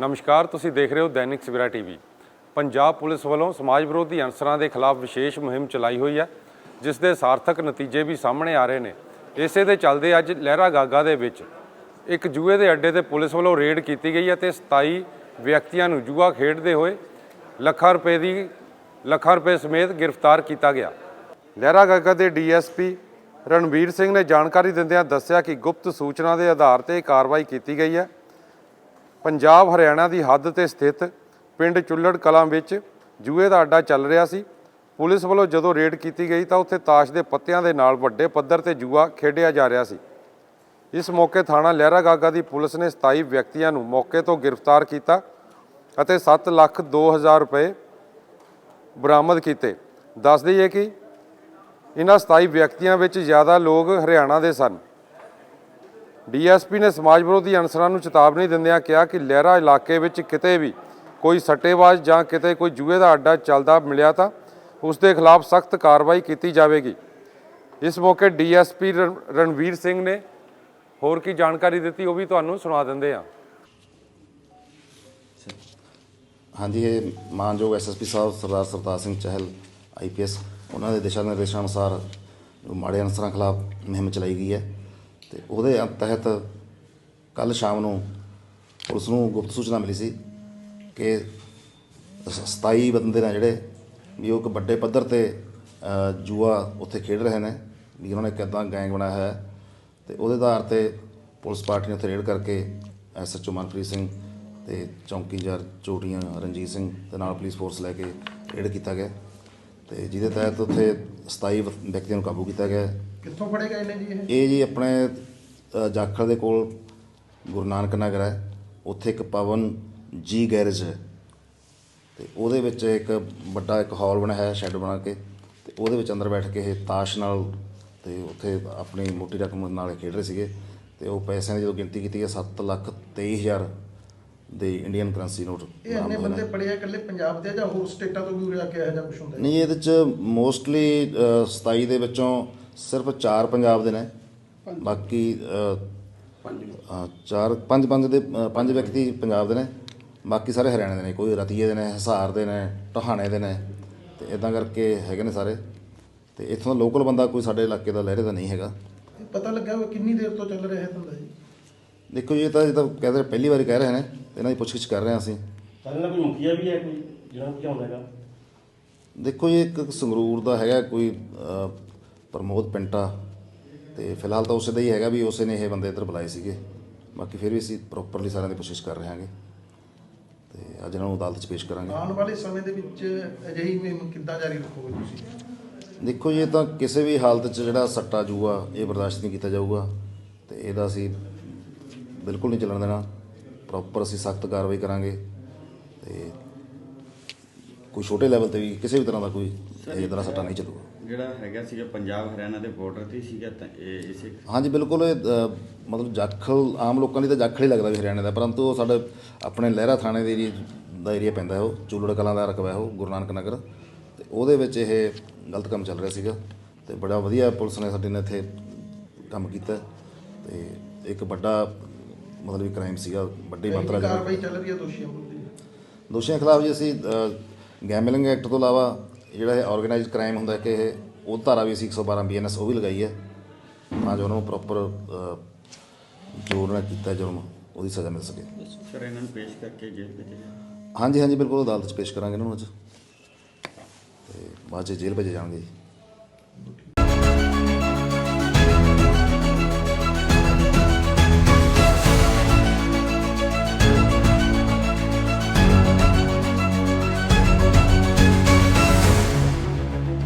ਨਮਸਕਾਰ, ਤੁਸੀਂ ਦੇਖ ਰਹੇ ਹੋ ਦੈਨਿਕ ਸਵੇਰਾ ਟੀਵੀ। ਪੰਜਾਬ ਪੁਲਿਸ ਵੱਲੋਂ ਸਮਾਜ ਵਿਰੋਧੀ ਅਨਸਰਾਂ ਦੇ ਖਿਲਾਫ ਵਿਸ਼ੇਸ਼ ਮੁਹਿੰਮ ਚਲਾਈ ਹੋਈ ਹੈ, ਜਿਸ ਦੇ ਸਾਰਥਕ ਨਤੀਜੇ ਵੀ ਸਾਹਮਣੇ ਆ ਰਹੇ ਨੇ। ਇਸੇ ਦੇ ਚੱਲਦੇ ਅੱਜ ਲਹਿਰਾ ਗਾਗਾ ਦੇ ਵਿੱਚ ਇੱਕ ਜੂਏ ਦੇ ਅੱਡੇ ਤੇ ਪੁਲਿਸ ਵੱਲੋਂ ਰੇਡ ਕੀਤੀ ਗਈ ਹੈ ਤੇ 27 ਵਿਅਕਤੀਆਂ ਨੂੰ ਜੂਆ ਖੇਡਦੇ ਹੋਏ ਲੱਖਾਂ ਰੁਪਏ ਦੀ, ਲੱਖਾਂ ਰੁਪਏ ਸਮੇਤ ਗ੍ਰਿਫਤਾਰ ਕੀਤਾ ਗਿਆ। ਲਹਿਰਾ ਗਾਗਾ ਦੇ ਡੀਐਸਪੀ ਰਣਵੀਰ ਸਿੰਘ ਨੇ ਜਾਣਕਾਰੀ ਦਿੰਦਿਆਂ ਦੱਸਿਆ ਕਿ ਗੁਪਤ ਸੂਚਨਾ ਦੇ ਆਧਾਰ ਤੇ ਕਾਰਵਾਈ ਕੀਤੀ ਗਈ ਹੈ। ਪੰਜਾਬ ਹਰਿਆਣਾ ਦੀ ਹੱਦ ਤੇ ਸਥਿਤ ਪਿੰਡ ਚੁੱਲੜ ਕਲਾਂ ਵਿੱਚ ਜੂਏ ਦਾ ਅੱਡਾ ਚੱਲ ਰਿਹਾ ਸੀ। ਪੁਲਿਸ ਵੱਲੋਂ ਜਦੋਂ ਰੇਡ ਕੀਤੀ ਗਈ ਤਾਂ ਉੱਥੇ ਤਾਸ਼ ਦੇ ਪੱਤਿਆਂ ਦੇ ਨਾਲ ਵੱਡੇ ਪੱਧਰ ਤੇ ਜੂਆ ਖੇਡਿਆ ਜਾ ਰਿਹਾ ਸੀ। ਇਸ ਮੌਕੇ ਥਾਣਾ ਲਹਿਰਾ ਗਾਗਾ ਦੀ ਪੁਲਿਸ ਨੇ 27 ਵਿਅਕਤੀਆਂ ਨੂੰ ਮੌਕੇ ਤੋਂ ਗ੍ਰਿਫਤਾਰ ਕੀਤਾ ਅਤੇ 7 ਲੱਖ 2000 ਰੁਪਏ ਬਰਾਮਦ ਕੀਤੇ। ਦੱਸ ਦਈਏ ਕਿ ਇਹਨਾਂ 27 ਵਿਅਕਤੀਆਂ ਵਿੱਚ ਜ਼ਿਆਦਾ ਲੋਕ ਹਰਿਆਣਾ ਦੇ ਸਨ। ਡੀਐਸਪੀ ਨੇ ਸਮਾਜ ਵਿਰੋਧੀ ਅਨਸਰਾਂ ਨੂੰ ਚੇਤਾਵਨੀ ਦਿੰਦਿਆਂ ਕਿਹਾ ਕਿ ਲਹਿਰਾ ਇਲਾਕੇ ਵਿੱਚ ਕਿਤੇ ਵੀ ਕੋਈ ਸੱਟੇਬਾਜ਼ ਜਾਂ ਕਿਤੇ ਕੋਈ ਜੂਏ ਦਾ ਅੱਡਾ ਚੱਲਦਾ ਮਿਲਿਆ ਤਾਂ ਉਸ ਦੇ ਖਿਲਾਫ ਸਖਤ ਕਾਰਵਾਈ ਕੀਤੀ ਜਾਵੇਗੀ। ਇਸ ਮੌਕੇ ਡੀਐਸਪੀ ਰਣਵੀਰ ਸਿੰਘ ਨੇ ਹੋਰ ਕੀ ਜਾਣਕਾਰੀ ਦਿੱਤੀ ਉਹ ਵੀ ਤੁਹਾਨੂੰ ਸੁਣਾ ਦਿੰਦੇ ਹਾਂ। ਹਾਂਜੀ, ਇਹ ਮਾਨਯੋਗ ਐਸਐਸਪੀ ਸਾਹਿਬ ਸਰਦਾਰ ਸਰਤਾਜ ਸਿੰਘ ਚਹਿਲ ਆਈਪੀਐਸ ਉਹਨਾਂ ਦੇ ਦਿਸ਼ਾ ਨਿਰਦੇਸ਼ਾਂ ਅਨੁਸਾਰ ਮਾੜੇ ਅਨਸਰਾਂ ਖਿਲਾਫ ਮੁਹਿੰਮ ਚਲਾਈ ਗਈ ਹੈ। ਤੇ ਉਹਦੇ ਤਹਿਤ ਕੱਲ ਸ਼ਾਮ ਨੂੰ ਪੁਲਿਸ ਨੂੰ ਗੁਪਤ ਸੂਚਨਾ ਮਿਲੀ ਸੀ ਕਿ ਸ- 27 ਬੰਦੇ ਨੇ ਜਿਹੜੇ ਵੀ ਉਹ ਇੱਕ ਵੱਡੇ ਪੱਧਰ ਤੇ ਜੂਆ ਉੱਥੇ ਖੇਡ ਰਹੇ ਨੇ, ਵੀ ਉਹਨਾਂ ਨੇ ਕਿੱਦਾਂ ਗੈਂਗ ਬਣਾਇਆ ਹੋਇਆ ਹੈ ਤੇ ਉਹਦੇ ਆਧਾਰ ਤੇ ਪੁਲਿਸ ਪਾਰਟੀ ਨੇ ਉੱਥੇ ਰੇਡ ਕਰਕੇ ਐਸਐਚਓ ਮਨਪ੍ਰੀਤ ਸਿੰਘ ਤੇ ਚੌਂਕੀਦਾਰ ਚੋਟੀਆਂ ਰਣਜੀਤ ਸਿੰਘ ਦੇ ਨਾਲ ਪੁਲਿਸ ਫੋਰਸ ਲੈ ਕੇ ਰੇਡ ਕੀਤਾ ਗਿਆ ਤੇ ਜਿਹਦੇ ਤਹਿਤ ਉੱਥੇ 27 ਵਿਅਕਤੀਆਂ ਨੂੰ ਕਾਬੂ ਕੀਤਾ ਗਿਆ। ਕਿੱਥੋਂ ਫੜੇ ਗਏ ਨੇ ਜੀ ਇਹ ਇਹ ਜੀ ਆਪਣੇ ਅ, ਜਾਖਲ ਦੇ ਕੋਲ ਗੁਰੂ ਨਾਨਕ ਨਗਰ ਹੈ ਉੱਥੇ ਇੱਕ ਪਵਨ ਜੀ ਗੈਰੇਜ ਹੈ ਤੇ ਉਹਦੇ ਵਿੱਚ ਇੱਕ ਵੱਡਾ ਇੱਕ ਹਾਲ ਬਣਿਆ ਹੈ ਸ਼ੈੱਡ ਬਣਾ ਕੇ ਤੇ ਉਹਦੇ ਵਿੱਚ ਅੰਦਰ ਬੈਠ ਕੇ ਇਹ ਤਾਸ਼ ਨਾਲ ਤੇ ਉੱਥੇ ਆਪਣੀ ਮੋਟੀ ਰਕਮ ਨਾਲ ਖੇਡ ਰਹੇ ਸੀਗੇ ਤੇ ਉਹ ਪੈਸਿਆਂ ਦੀ ਜਦੋਂ ਗਿਣਤੀ ਕੀਤੀ ਹੈ 7 ਲੱਖ 23 ਹਜ਼ਾਰ ਦੇ ਇੰਡੀਅਨ ਕਰੰਸੀ ਨੋਟ ਇਹ ਇੰਨੇ ਬਰਾਮਦ ਹੋਏ ਨੇ। ਬੰਦੇ ਪੜੇ ਆ ਇਕੱਲੇ ਪੰਜਾਬ ਦੇ ਜਾਂ ਹੋਰ ਸਟੇਟਾਂ ਤੋਂ ਵੀ ਉਰੇ ਆ ਕੇ ਇਹੋ ਜਿਹਾ ਕੁਝ ਹੁੰਦਾ ਹੈ? ਨਹੀਂ ਇਹਦੇ ਚ ਮੋਸਟਲੀ 27 ਦੇ ਵਿੱਚੋਂ ਸਿਰਫ 4 ਪੰਜਾਬ ਦੇ ਨੇ। ਬਾਕੀ ਪੰਜ। ਚਾਰ ਪੰਜ ਪੰਜ ਦੇ ਪੰਜ ਵਿਅਕਤੀ ਪੰਜਾਬ ਦੇ ਨੇ। ਬਾਕੀ ਸਾਰੇ ਹਰਿਆਣੇ ਦੇ ਨੇ ਕੋਈ ਰਤੀਏ ਦੇ ਨੇ ਹਿਸਾਰ ਦੇ ਨੇ ਟਹਾਣੇ ਦੇ ਨੇ। ਤੇ ਇਦਾਂ ਕਰਕੇ ਹੈਗੇ ਨੇ ਸਾਰੇ। ਤੇ ਇੱਥੋਂ ਦਾ ਲੋਕਲ ਬੰਦਾ ਕੋਈ ਸਾਡੇ ਇਲਾਕੇ ਦਾ ਲਹਿਰੇ ਦਾ ਨਹੀਂ ਹੈਗਾ। ਪਤਾ ਲੱਗਾ ਹੋਇਆ ਕਿੰਨੀ ਦੇਰ ਤੋਂ ਚੱਲ ਰਿਹਾ ਹੈ ਧੰਦਾ ਜੀ? ਦੇਖੋ ਜੀ ਇਹ ਤਾਂ ਇਹ ਤਾਂ ਕਹਿੰਦੇ ਪਹਿਲੀ ਵਾਰੀ ਕਹਿ ਰਹੇ ਨੇ। ਇਹਨਾਂ ਦੀ ਪੁੱਛਗਿੱਛ ਕਰ ਰਹੇ ਹਾਂ ਅਸੀਂ। ਨਾਲ ਕੋਈ ਮੁਖੀਆ ਵੀ ਹੈ ਕੋਈ ਜਿਹੜਾ ਭਜਾਉਂਦਾ ਹੈਗਾ? ਦੇਖੋ ਜੀ ਇੱਕ ਸੰਗਰੂਰ ਦਾ ਹੈਗਾ ਕੋਈ ਪ੍ਰਮੋਦ ਪਿੰਟਾ ਤੇ ਫਿਲਹਾਲ ਤਾਂ ਉਸੇ ਦਾ ਹੀ ਹੈਗਾ ਵੀ ਉਸੇ ਨੇ ਇਹ ਬੰਦੇ ਇੱਧਰ ਬੁਲਾਏ ਸੀਗੇ। ਬਾਕੀ ਫਿਰ ਵੀ ਅਸੀਂ ਪ੍ਰੋਪਰਲੀ ਸਾਰਿਆਂ ਦੀ ਕੋਸ਼ਿਸ਼ ਕਰ ਰਹੇ ਹਾਂਗੇ ਤੇ ਅੱਜ ਇਹਨਾਂ ਨੂੰ ਅਦਾਲਤ 'ਚ ਪੇਸ਼ ਕਰਾਂਗੇ। ਆਉਣ ਵਾਲੇ ਸਮੇਂ ਦੇ ਵਿੱਚ ਅਜਿਹੀ ਮੁਹਿੰਮ ਕਿੱਦਾਂ ਜਾਰੀ ਰੱਖੋਗੇ ਤੁਸੀਂ? ਦੇਖੋ ਜੀ ਇਹ ਤਾਂ ਕਿਸੇ ਵੀ ਹਾਲਤ 'ਚ ਜਿਹੜਾ ਸੱਟਾ ਜੂਆ ਇਹ ਬਰਦਾਸ਼ਤ ਨਹੀਂ ਕੀਤਾ ਜਾਊਗਾ ਤੇ ਇਹਦਾ ਅਸੀਂ ਬਿਲਕੁਲ ਨਹੀਂ ਚੱਲਣ ਦੇਣਾ। ਪ੍ਰੋਪਰ ਅਸੀਂ ਸਖਤ ਕਾਰਵਾਈ ਕਰਾਂਗੇ ਤੇ ਕੋਈ ਛੋਟੇ ਲੈਵਲ ਤੇ ਵੀ ਕਿਸੇ ਵੀ ਤਰ੍ਹਾਂ ਦਾ ਕੋਈ ਇਹ ਤਰ੍ਹਾਂ ਸੱਟਾ ਨਹੀਂ ਚੱਲੂਗਾ। ਜਿਹੜਾ ਹੈਗਾ ਸੀਗਾ ਪੰਜਾਬ ਹਰਿਆਣਾ ਦੇ ਬਾਰਡਰ ਤੇ ਸੀਗਾ ਤਾਂ ਇਹ ਇਸੇ ਹਾਂਜੀ ਬਿਲਕੁਲ ਇਹ ਮਤਲਬ ਜਾਖਲ ਆਮ ਲੋਕਾਂ ਲਈ ਤਾਂ ਜਾਖਲ ਹੀ ਲੱਗਦਾ ਵੀ ਹਰਿਆਣੇ ਦਾ ਪਰੰਤੂ ਉਹ ਸਾਡੇ ਆਪਣੇ ਲਹਿਰਾ ਥਾਣੇ ਦੇ ਏਰੀਆ ਦਾ ਏਰੀਆ ਪੈਂਦਾ ਹੈ ਉਹ ਚੂਲੜ ਕਲਾਂ ਦਾ ਰਕਬਾ ਹੈ ਉਹ ਗੁਰੂ ਨਾਨਕ ਨਗਰ। ਤੇ ਉਹਦੇ ਵਿੱਚ ਇਹ ਗਲਤ ਕੰਮ ਚੱਲ ਰਿਹਾ ਸੀਗਾ ਤੇ ਬੜਾ ਵਧੀਆ ਪੁਲਿਸ ਨੇ ਸਾਡੇ ਨੇ ਇੱਥੇ ਕੰਮ ਕੀਤਾ। ਤੇ ਇੱਕ ਵੱਡਾ ਮਤਲਬ ਕਿ ਕ੍ਰਾਈਮ ਸੀਗਾ ਵੱਡੀ ਮਾਤਰਾ ਇਹਦੀ ਚ। ਕਾਰਵਾਈ ਚੱਲ ਰਹੀ ਹੈ ਦੋਸ਼ੀਆਂ ਵਿਰੁੱਧ ਦੋਸ਼ੀਆਂ ਖਿਲਾਫ ਜੀ ਅਸੀਂ ਗੈਮਲਿੰਗ ਐਕਟ ਤੋਂ ਇਲਾਵਾ ਜਿਹੜਾ ਇਹ ਆਰਗੇਨਾਈਜ਼ਡ ਕ੍ਰਾਈਮ ਹੁੰਦਾ ਕਿ ਇਹ ਉਹ ਧਾਰਾ ਵੀ ਅਸੀਂ 112 ਬੀਐਨਐਸ ਉਹ ਵੀ ਲਗਾਈ ਹੈ। ਤਾਂ ਜੋ ਉਹਨਾਂ ਨੂੰ ਪ੍ਰੋਪਰ ਜੋ ਉਹਨਾਂ ਕੀਤਾ ਜੁਰਮ ਉਹਦੀ ਸਜ਼ਾ ਮਿਲ ਸਕੇ। ਸਰ ਇਹਨਾਂ ਨੂੰ ਪੇਸ਼ ਕਰਕੇ ਜੇਲ੍ਹ ਭੇਜਿਆ। ਹਾਂਜੀ ਹਾਂਜੀ ਬਿਲਕੁਲ ਅਦਾਲਤ 'ਚ ਪੇਸ਼ ਕਰਾਂਗੇ ਇਹਨਾਂ ਨੂੰ ਅੱਜ। ਤੇ ਬਾਅਦ 'ਚ ਜੇਲ੍ਹ ਭੇਜੇ ਜਾਣਗੇ ਜੀ।